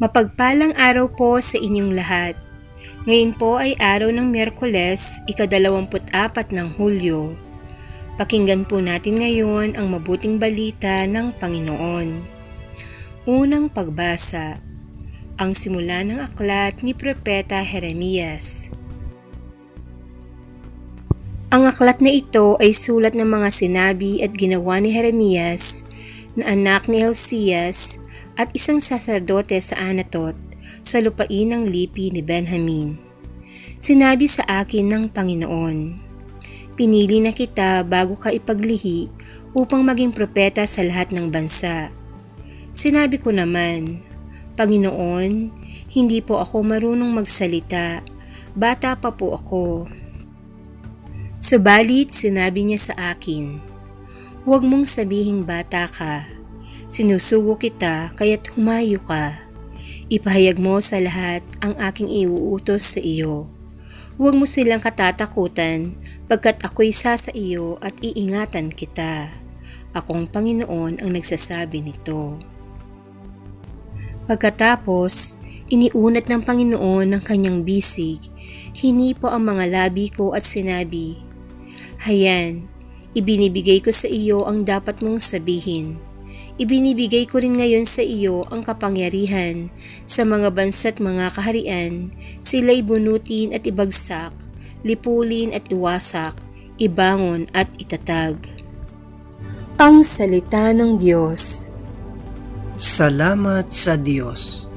Mapagpalang araw po sa inyong lahat. Ngayon po ay araw ng Miyerkules, ikadalawamput-apat ng Hulyo. Pakinggan po natin ngayon ang mabuting balita ng Panginoon. Unang pagbasa. Ang simula ng aklat ni Propeta Jeremias. Ang aklat na ito ay sulat ng mga sinabi at ginawa ni Jeremias na anak ni Helsias at isang saserdote sa Anatot sa lupain ng lipi ni Benjamin. Sinabi sa akin ng Panginoon, Pinili na kita bago ka ipaglihi upang maging propeta sa lahat ng bansa. Sinabi ko naman, Panginoon, hindi po ako marunong magsalita. Bata pa po ako. Subalit sinabi niya sa akin, Huwag mong sabihing bata ka. Sinusugo kita kaya't humayo ka. Ipahayag mo sa lahat ang aking iuutos sa iyo. Huwag mo silang katatakutan pagkat ako'y sa sa iyo at iingatan kita. Akong Panginoon ang nagsasabi nito. Pagkatapos, iniunat ng Panginoon ng kanyang bisig, hinipo ang mga labi ko at sinabi, Hayan, ibinibigay ko sa iyo ang dapat mong sabihin. Ibinibigay ko rin ngayon sa iyo ang kapangyarihan sa mga bansa't mga kaharian, sila'y bunutin at ibagsak, lipulin at iwasak, ibangon at itatag. Ang Salita ng Diyos Salamat sa Diyos.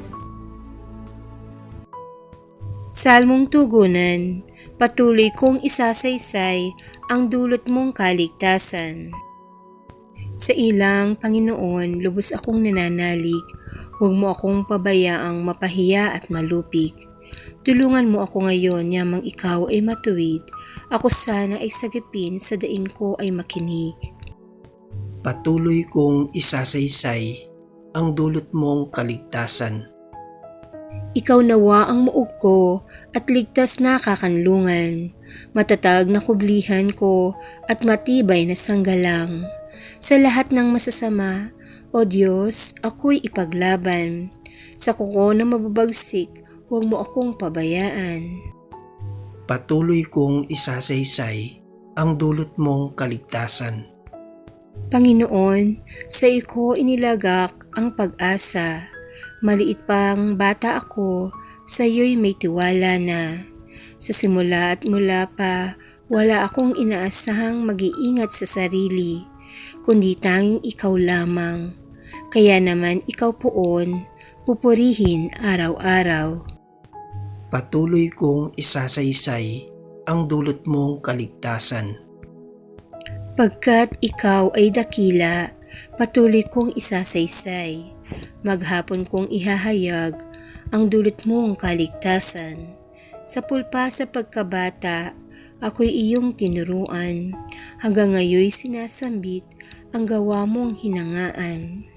Salmong Tugunan, patuloy kong isasaysay ang dulot mong kaligtasan. Sa ilang, Panginoon, lubos akong nananalig, huwag mo akong pabayaang mapahiya at malupig. Tulungan mo ako ngayon yamang ikaw ay matuwid, ako sana ay sagipin sa daing ko ay makinig. Patuloy kong isasaysay ang dulot mong kaligtasan. Ikaw nawa ang muog ko at ligtas na kakanlungan, matatag na kublihan ko at matibay na sanggalang. Sa lahat ng masasama, O Diyos, ako'y ipaglaban. Sa kuko na mababagsik, huwag mo akong pabayaan. Patuloy kong isasaysay ang dulot mong kaligtasan. Panginoon, sa iko inilagak ang pag-asa. Maliit pang bata ako, sa iyo'y may tiwala na. Sa simula at mula pa, wala akong inaasahang mag-iingat sa sarili, kundi tanging ikaw lamang. Kaya naman ikaw poon, pupurihin araw-araw. Patuloy kong isasaysay ang dulot mong kaligtasan. Pagkat ikaw ay dakila, patuloy kong isasaysay. Maghapon kong ihahayag ang dulot mong kaligtasan. Sa pulpa sa pagkabata, ako'y iyong tinuruan. Hanggang ngayoy sinasambit ang gawa mong hinangaan.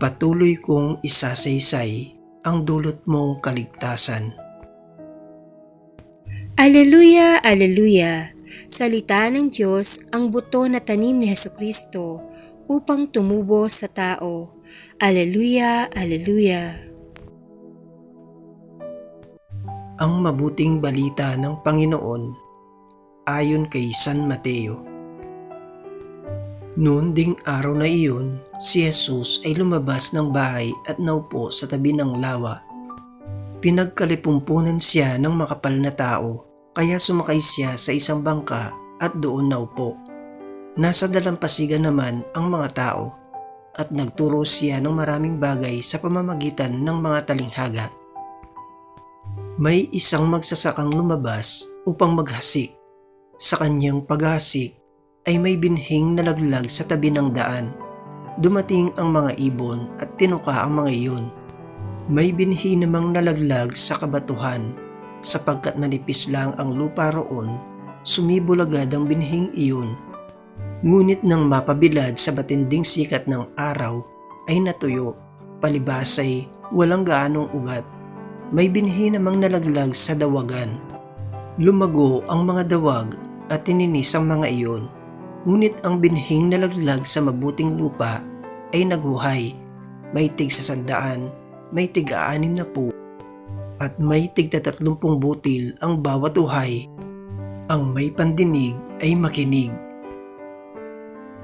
Patuloy kong isasaysay ang dulot mong kaligtasan. Aleluya, aleluya! Salita ng Diyos ang buto na tanim ni Heso Kristo upang tumubo sa tao. Aleluya, aleluya! Ang mabuting balita ng Panginoon ayon kay San Mateo. Noon ding araw na iyon, si Jesus ay lumabas ng bahay at naupo sa tabi ng lawa. Pinagkalipumpunan siya ng makapal na tao, kaya sumakay siya sa isang bangka at doon naupo. Nasa dalampasigan naman ang mga tao at nagturo siya ng maraming bagay sa pamamagitan ng mga talinghaga. May isang magsasakang lumabas upang maghasik. Sa kanyang paghasik ay may binhing nalaglag sa tabi ng daan. Dumating ang mga ibon at tinuka ang mga iyon. May binhi namang nalaglag sa kabatuhan sapagkat manipis lang ang lupa roon, sumibol agad ang binhing iyon. Ngunit nang mapabilad sa batinding sikat ng araw ay natuyo, palibasay walang gaanong ugat. May binhi namang nalaglag sa dawagan. Lumago ang mga dawag at tininis ang mga iyon. Ngunit ang binhing nalaglag sa mabuting lupa ay naguhay, may tig sa sandaan may tiga-anim na po at may tigta tatlumpung butil ang bawat uhay. Ang may pandinig ay makinig.